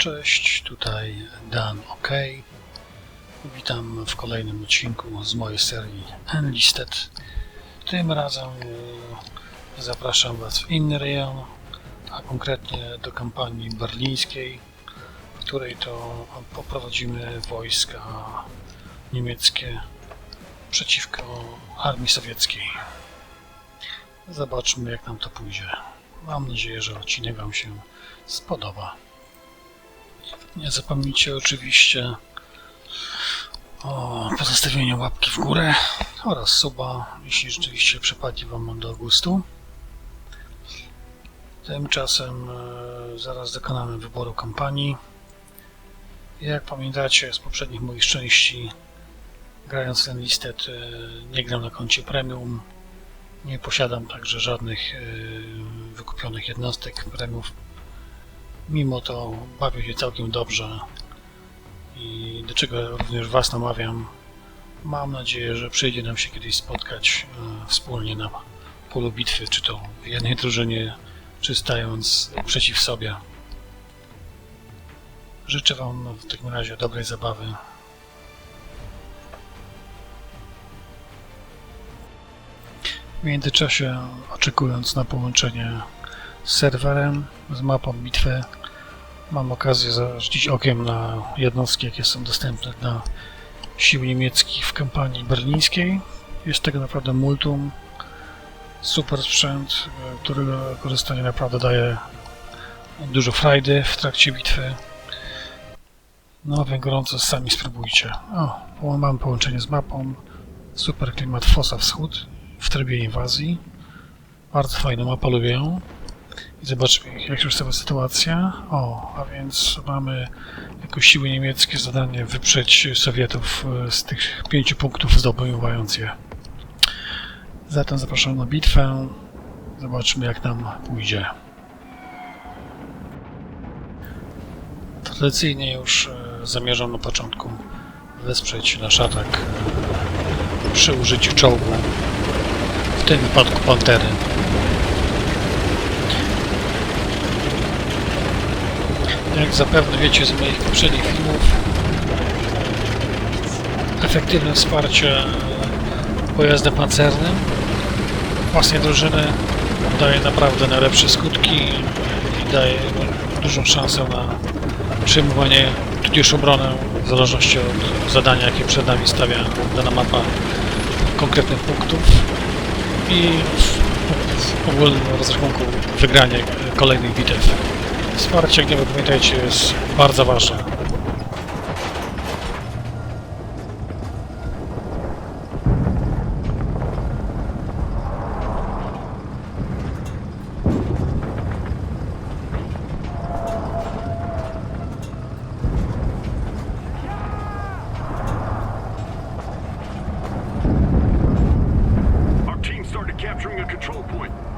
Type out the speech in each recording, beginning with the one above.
Cześć, tutaj Dan OK. Witam w kolejnym odcinku z mojej serii Enlisted. Tym razem e, zapraszam Was w inny rejon, a konkretnie do kampanii berlińskiej, w której to poprowadzimy wojska niemieckie przeciwko armii sowieckiej. Zobaczmy jak nam to pójdzie. Mam nadzieję, że odcinek Wam się spodoba. Nie zapomnijcie oczywiście o pozostawieniu łapki w górę oraz suba, jeśli rzeczywiście przypadnie Wam do gustu. Tymczasem e, zaraz dokonamy wyboru kampanii. Jak pamiętacie z poprzednich moich części, grając ten listet e, nie gram na koncie premium. Nie posiadam także żadnych e, wykupionych jednostek premiów Mimo to bawię się całkiem dobrze i do czego również Was namawiam. Mam nadzieję, że przyjdzie nam się kiedyś spotkać e, wspólnie na polu bitwy, czy to w jednej drużynie, czy stając przeciw sobie. Życzę Wam w takim razie dobrej zabawy. W międzyczasie, oczekując na połączenie z serwerem, z mapą bitwy, mam okazję zarzucić okiem na jednostki, jakie są dostępne dla sił niemieckich w kampanii berlińskiej. Jest tego naprawdę multum. Super sprzęt, e, którego korzystanie naprawdę daje dużo frajdy w trakcie bitwy. No, więc gorąco sami spróbujcie. O, mam połączenie z mapą. Super klimat Fosa Wschód w trybie inwazji. Bardzo fajna mapa, lubię ją. I zobaczmy, jak już sama sytuacja. O, a więc mamy jako siły niemieckie zadanie wyprzeć Sowietów e, z tych pięciu punktów, zdobywając je. Zatem zapraszam na bitwę. Zobaczmy, jak nam pójdzie. Tradycyjnie już e, zamierzam na początku wesprzeć nasz atak przy użyciu czołgu, w tym wypadku Pantery. Jak zapewne wiecie z moich poprzednich filmów, efektywne wsparcie pojazdem pancernym własnej drużyny daje naprawdę najlepsze skutki i daje dużą szansę na przyjmowanie tudzież obronę w zależności od zadania, jakie przed nami stawia dana mapa konkretnych punktów i w, ogólnym rozrachunku wygranie kolejnych bitew. Wsparcie, nie pamiętajcie, jest bardzo ważne. Capturing a control point.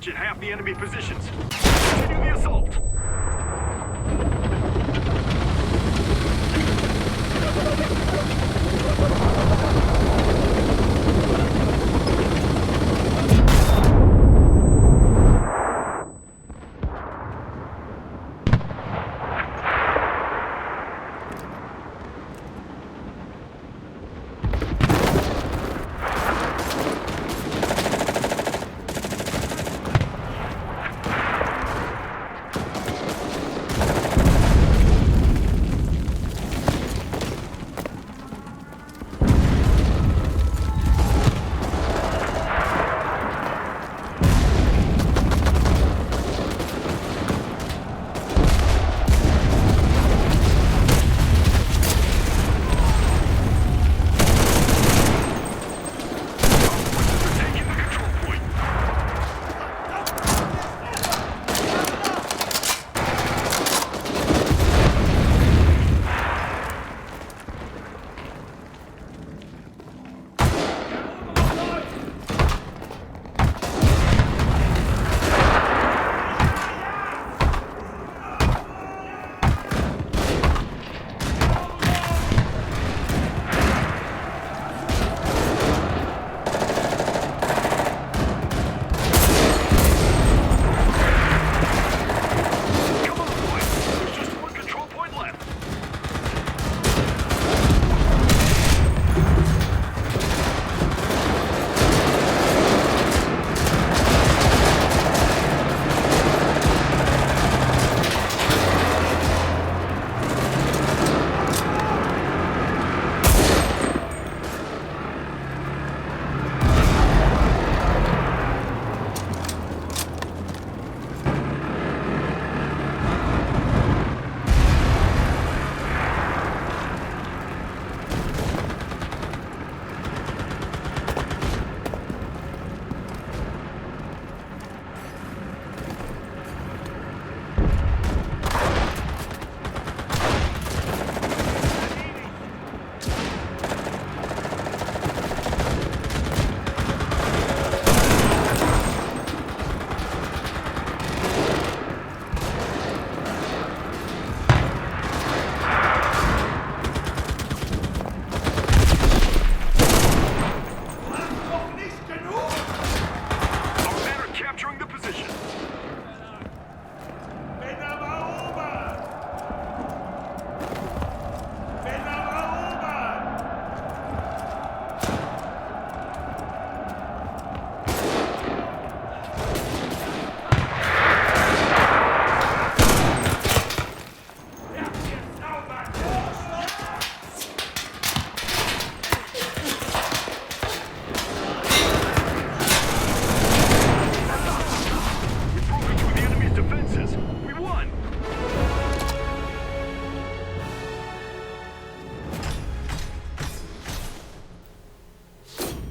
Captured half the enemy positions. Continue the assault.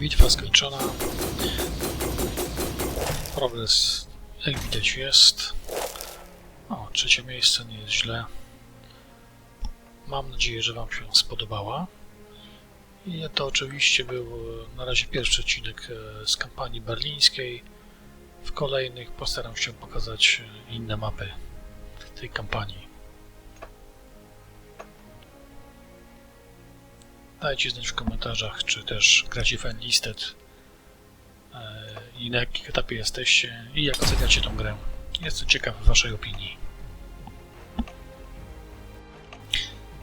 Bitwa skończona. Progres, jak widać, jest. O, trzecie miejsce nie jest źle. Mam nadzieję, że Wam się spodobała. I to oczywiście był e, na razie pierwszy odcinek e, z kampanii berlińskiej. W kolejnych postaram się pokazać e, inne mapy tej kampanii. Dajcie znać w komentarzach, czy też gracie w Enlisted e, i na jakim etapie jesteście i jak oceniacie tą grę. Jestem ciekaw Waszej opinii.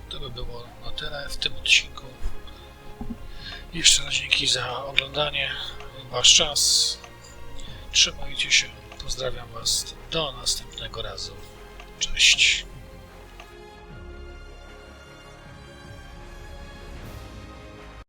To by było na tyle w tym odcinku. Jeszcze raz dzięki za oglądanie, Wasz czas. Trzymajcie się, pozdrawiam Was. Do następnego razu. Cześć.